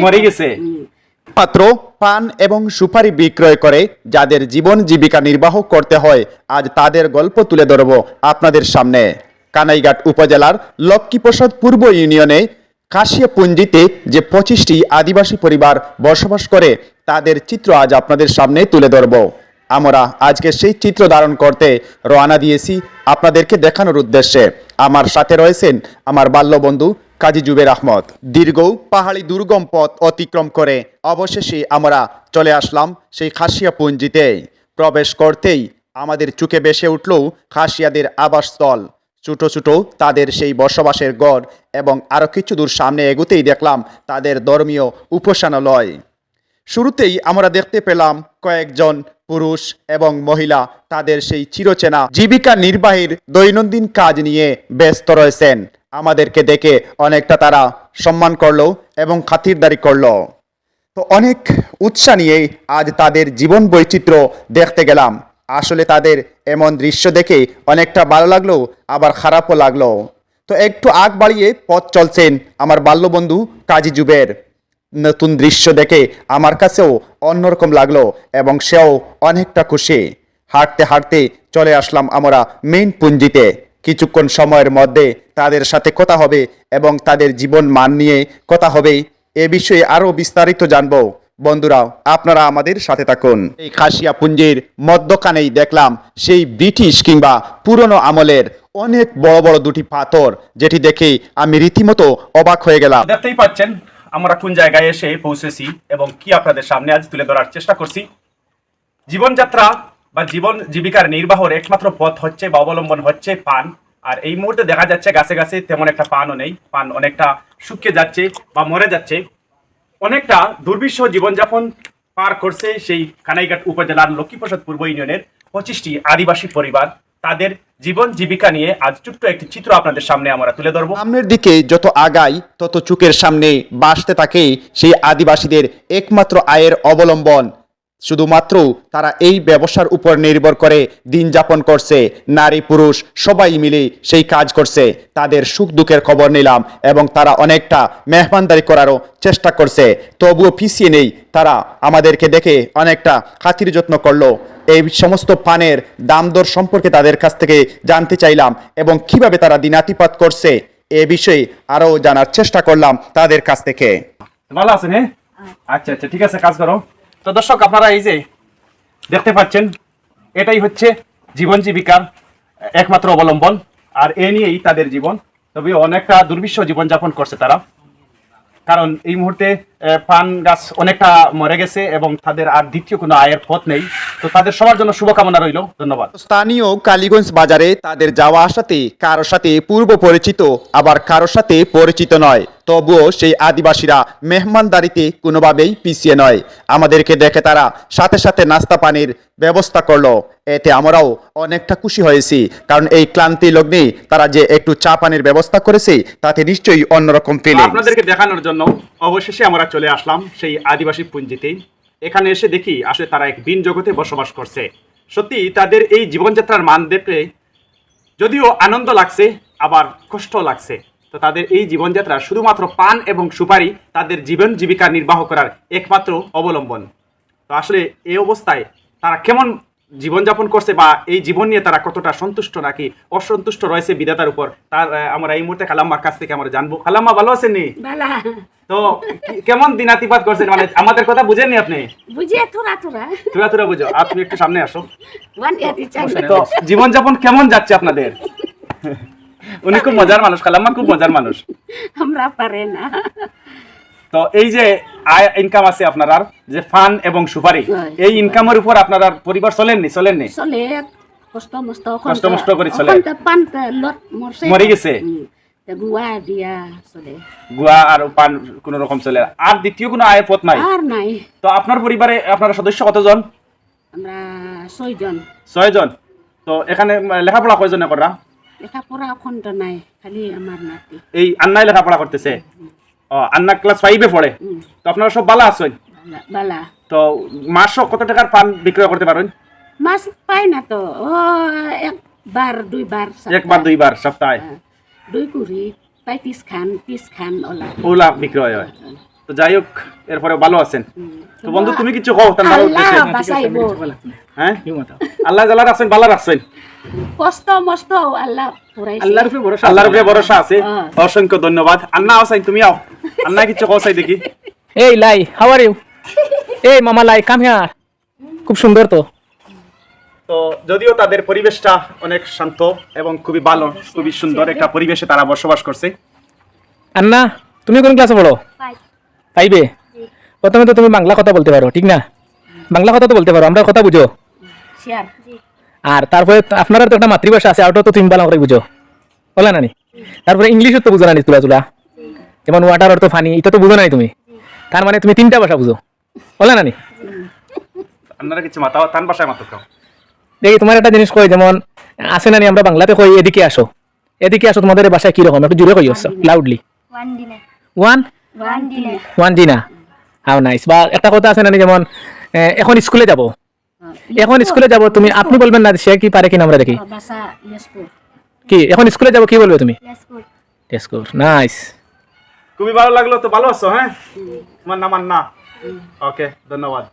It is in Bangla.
মরে গেছে। হুম। মাত্র পান এবং সুপারি বিক্রয় করে যাদের জীবন জীবিকা নির্বাহ করতে হয় আজ তাদের গল্প তুলে ধরব আপনাদের সামনে। কানাইঘাট উপজেলার লক্ষ্মীপ্রসাদ পূর্ব ইউনিয়নে কাশিয়াপুঞ্জিতে যে পঁচিশটি আদিবাসী পরিবার বসবাস করে তাদের চিত্র আজ আপনাদের সামনে তুলে ধরব। আমরা আজকে সেই চিত্র ধারণ করতে রওনা দিয়েছি আপনাদেরকে দেখানোর উদ্দেশ্যে। আমার সাথে রয়েছেন আমার বাল্যবন্ধু কাজী জুবের আহমদ। দীর্ঘ পাহাড়ি দুর্গম পথ অতিক্রম করে অবশেষে আমরা চলে আসলাম সেই খাসিয়াপুঞ্জিতে প্রবেশ করতেই আমাদের চোখে বেসে উঠল খাসিয়াদের আবাসস্থল। ছোটো ছোটো তাদের সেই বসবাসের গড় এবং আরও কিছু দূর সামনে এগোতেই দেখলাম তাদের ধর্মীয় উপাসনালয়। শুরুতেই আমরা দেখতে পেলাম কয়েকজন পুরুষ এবং মহিলা তাদের সেই চিরচেনা জীবিকা নির্বাহীর দৈনন্দিন কাজ নিয়ে ব্যস্ত রয়েছেন। আমাদেরকে দেখে অনেকটা তারা সম্মান করল এবং খাতিরদারি করল। তো অনেক উৎসাহ নিয়ে আজ তাদের জীবন বৈচিত্র্য দেখতে গেলাম। আসলে তাদের এমন দৃশ্য দেখে অনেকটা ভালো লাগল, আবার খারাপও লাগল। তো একটু আগ বাড়িয়ে পথ চলছেন আমার বাল্যবন্ধু কাজী জুবের। নতুন দৃশ্য দেখে আমার কাছেও অন্যরকম লাগল এবং সেও অনেকটা খুশি। হাঁটতে হাঁটতে চলে আসলাম আমরা মেইন পুঞ্জিতে। কিছুক্ষণ সময়ের মধ্যে তাদের সাথে কথা হবে এবং তাদের জীবন মান নিয়ে কথা হবে। এ বিষয়ে আরও বিস্তারিত জানব। বন্ধুরা, আপনারা আমাদের সাথে থাকুন। এই খাসিয়া পুঞ্জির মধ্যখানেই দেখলাম সেই ব্রিটিশ কিংবা পুরনো আমলের অনেক বড় বড় দুটি পাথর, যেটি দেখে আমি রীতিমতো অবাক হয়ে গেলাম। দেখতেই পাচ্ছেন আমরা কোন জায়গায় এসে পৌঁছেছি এবং কি আপনাদের সামনে আজ তুলে ধরার চেষ্টা করছি? জীবনযাত্রা বা জীবন জীবিকার নির্বাহর একমাত্র পথ হচ্ছে বা অবলম্বন হচ্ছে পান। আর এই মুহূর্তে দেখা যাচ্ছে গাছে গাছে তেমন একটা পানও নেই। পান অনেকটা শুকিয়ে যাচ্ছে বা মরে যাচ্ছে। অনেকটা দুর্বিষহ জীবনযাপন পার করছে সেই কানাইঘাট উপজেলার লক্ষ্মীপ্রসাদ পূর্ব ইউনিয়নের পঁচিশটি আদিবাসী পরিবার। তাদের জীবন জীবিকা নিয়ে আজ ছোট্ট একটি চিত্র আপনাদের সামনে আমরা তুলে ধরবো। সামনের দিকে যত আগাই, তত চুকের সামনে বাসতে থাকে সেই আদিবাসীদের একমাত্র আয়ের অবলম্বন। শুধুমাত্র তারা এই ব্যবসার উপর নির্ভর করে দিন যাপন করছে, নারী, পুরুষ, সবাই মিলে সেই কাজ করছে। তাদের সুখ দুঃখের খবর নিলাম এবং তারা অনেকটা মেহমানদারি করারও চেষ্টা করছে। তবুও পিছিয়ে নেই, তারা আমাদেরকে দেখে অনেকটা খাতির যত্ন করল। এই সমস্ত পানের দাম দর সম্পর্কে তাদের কাছ থেকে জানতে চাইলাম এবং কীভাবে তারা দিনাতিপাত করছে এ বিষয়ে আরও জানার চেষ্টা করলাম তাদের কাছ থেকে। ভালো আছেন হ্যাঁ? আচ্ছা আচ্ছা ঠিক আছে, কাজ করো। তো দর্শক, আপনারা এই যে দেখতে পাচ্ছেন, এটাই হচ্ছে জীবন জীবিকার একমাত্র অবলম্বন, আর এ নিয়েই তাদের জীবন। তবে অনেকটা দুর্বিশ্ব জীবনযাপন করছে তারা। কারণ এই মুহূর্তে পান গাছ অনেকটা মরে গেছে এবং তাদের আর দ্বিতীয় কোনো আয়ের পথ নেই। তো তাদের সবার জন্য শুভকামনা রইল। ধন্যবাদ। স্থানীয় কালীগঞ্জ বাজারে তাদের যাওয়া আসাতে কারও সাথে পূর্ব পরিচিত আবার কারও সাথে পরিচিত নয়। তবুও সেই আদিবাসীরা মেহমানদারিতে কোনোভাবেই পিছিয়ে নয়। আমাদেরকে দেখে তারা সাথে সাথে নাস্তা পানির ব্যবস্থা করল। এতে আমরাও অনেকটা খুশি হয়েছি কারণ এই ক্লান্তি লগ্নে তারা যে একটু চা পানির ব্যবস্থা করেছে তাতে নিশ্চয়ই অন্যরকম ফিলিং আপনাদেরকে দেখানোর জন্য অবশেষে আমরা চলে আসলাম সেই আদিবাসী পুঞ্জিতে এখানে এসে দেখি আসলে তারা এক বিন জগতে বসবাস করছে। সত্যি তাদের এই জীবনযাত্রার মান দেখে যদিও আনন্দ লাগছে, আবার কষ্ট লাগছে। তো তাদের এই জীবনযাত্রা শুধুমাত্র পান এবং সুপারি তাদের জীবন জীবিকা নির্বাহ করার একমাত্র অবলম্বন। তো আসলে এই অবস্থায় তারা কেমন জীবনযাপন করছে বা এই জীবন নিয়ে তারা কতটা সন্তুষ্ট নাকি অসন্তুষ্ট রয়েছে বিধাতার উপর তার আমরা এই মুহূর্তে খালাম্মার কাছ থেকে আমরা জানব। খালাম্মা ভালো আছেন নি? তো কেমন দিনাতিপাত করছেন? মানে আমাদের কথা বুঝেননি আপনি? তোরা তোরা তুরা তুরা বুঝো। আপনি একটু সামনে আসো। তো জীবনযাপন কেমন যাচ্ছে আপনাদের? উনি খুব মজার মানুষ খালাম্মা খুব মজার মানুষ। আমরা পারে না। তো এই যে আয় ইনকাম আছে আপনার আর যে ফান এবং সুপারি এই ইনকামের উপর আপনার আর পরিবার চলেননি চলেননি? চলে কষ্ট মষ্ট করে চলে। মরে গেছে। গুয়া দিয়া চলে। গুয়া আর পান কোন রকম চলে। আর দ্বিতীয় কোনো আয়ের পথ নাই? আর নাই। তো আপনার পরিবারে আপনার সদস্য কতজন? আমরা ছয়জন ছয় জন। তো এখানে লেখাপড়া কয়জনে করা? লেখাপড়া অখণ্ড নাই খালি আমার নাতি। এই আন্নাই লেখাপড়া করতেছে? আন্না ক্লাস ফাইভে পড়ে। তো আপনারা সব ভালো আছেন? বালা- বালা। তো মাসও কত টাকার পান বিক্রয় করতে পারেন? মাছ পাই না তো ও একবার দুইবার একবার দুইবার সপ্তাহে? হ্যাঁ, দুই কুড়ি তিস খান তিস খান ওলা। ওগুলা বিক্রয় হয়। তো যাই হোক এরপরে ভালো আছেন। তো বন্ধু তুমি কিছু কও তার ভালো হ্যাঁ আল্লাহ জাল্লাহ রাখছেন ভালো রাখছেন কষ্ট মস্ত আল্লাহ আল্লাহর উপরে ভরসা আল্লাহর উপরে ভরসা আছে। হ্যাঁ। অসংখ্য ধন্যবাদ। আন্না আসাই তুমি আও। আন্না কিছু কও দেখি। এই লাই হাউ আর ইউ এই মামা লাই কাম হিয়ার খুব সুন্দর তো। তো যদিও তাদের পরিবেশটা অনেক শান্ত এবং খুবই ভালো খুবই সুন্দর একটা পরিবেশে তারা বসবাস করছে। আন্না তুমি কোন ক্লাসে পড়ো? ফাইভে প্রথমে তো তুমি বাংলা কথা বলতে পারো ঠিক না? বাংলা কথা তো বলতে পারো আমরা কথা বুঝো। আর তারপরে আপনার তো একটা মাতৃভাষা আছে ওটাও তো তুমি ভালো করে বুঝো। বলে নানি তারপরে ইংলিশও তো বুঝো নানি তুলা তুলা। যেমন ওয়াটার অর্থ ফানি এটা তো বুঝো নাই তুমি। তার মানে তুমি তিনটা ভাষা বুঝো। বলে নানি আপনারা কিছু মাথা তান বাসায় মাত্র দেখি তোমার একটা জিনিস কই যেমন আসে নানি আমরা বাংলাতে কই এদিকে আসো। এদিকে আসো তোমাদের বাসায় কীরকম একটু জুড়ে কই লাউডলি. ওয়ান. ওয়ান জি না হাও নাইস বা একটা কথা আছে নানি যেমন এখন স্কুলে যাব। এখন স্কুলে যাব তুমি আপনি বলবেন না সে কি পারে কিনা আমরা দেখি। কি এখন স্কুলে যাব কি বলবে তুমি? নাইস খুবই ভালো লাগল তো ভালো আছো হ্যাঁ? তোমার নাম আন্না। ওকে ধন্যবাদ।